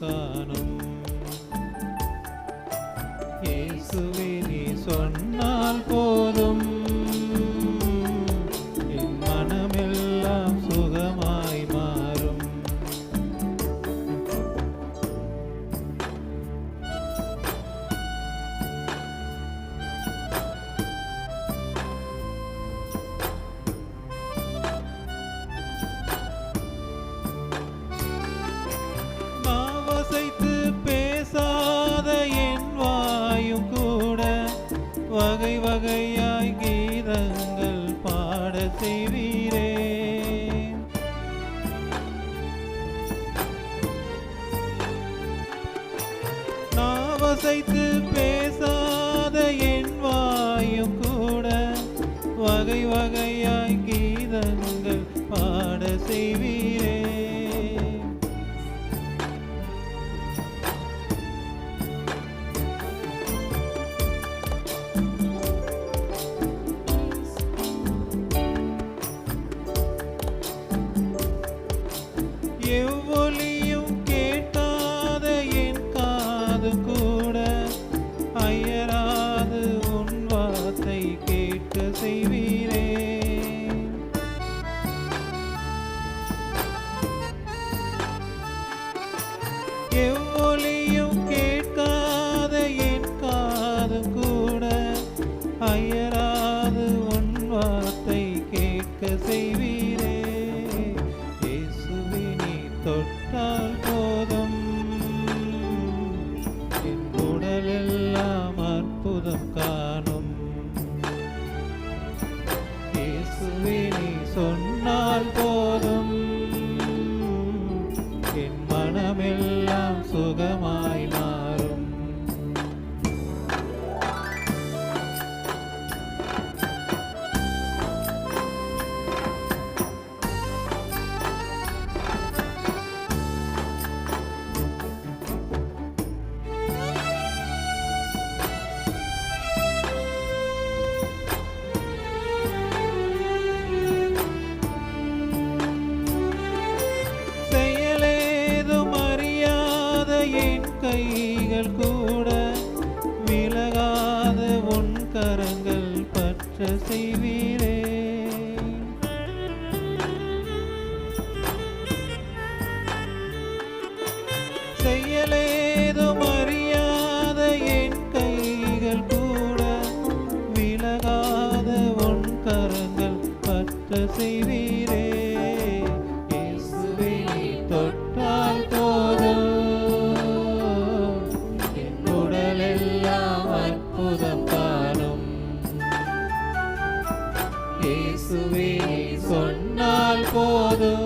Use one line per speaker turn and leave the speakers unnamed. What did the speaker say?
காணும். இயேசுவே நீ சொன்ன வகையாய் கீதங்கள் பாட செய்வீரே. நாவசைத்து பேசாத என் வாயும் கூட வகை வகையாய் அயராது உன் வார்த்தை கேட்க செய்வீரே. இயேசுவே நீ தொட்டால் போதும். என் உடலெல்லாம் அற்புதம் காணும். இயேசுவே நீ சொன்னால் போதும். என் மனமெல்லாம் கைகள் கூட விலகாத உன் கரங்கள் பற்ற செய்வீரே. செயலேதும் அறியாத என் கைகள் கூட விலகாத உன் கரங்கள் பற்ற இயேசுவே சொன்னால் போதும்.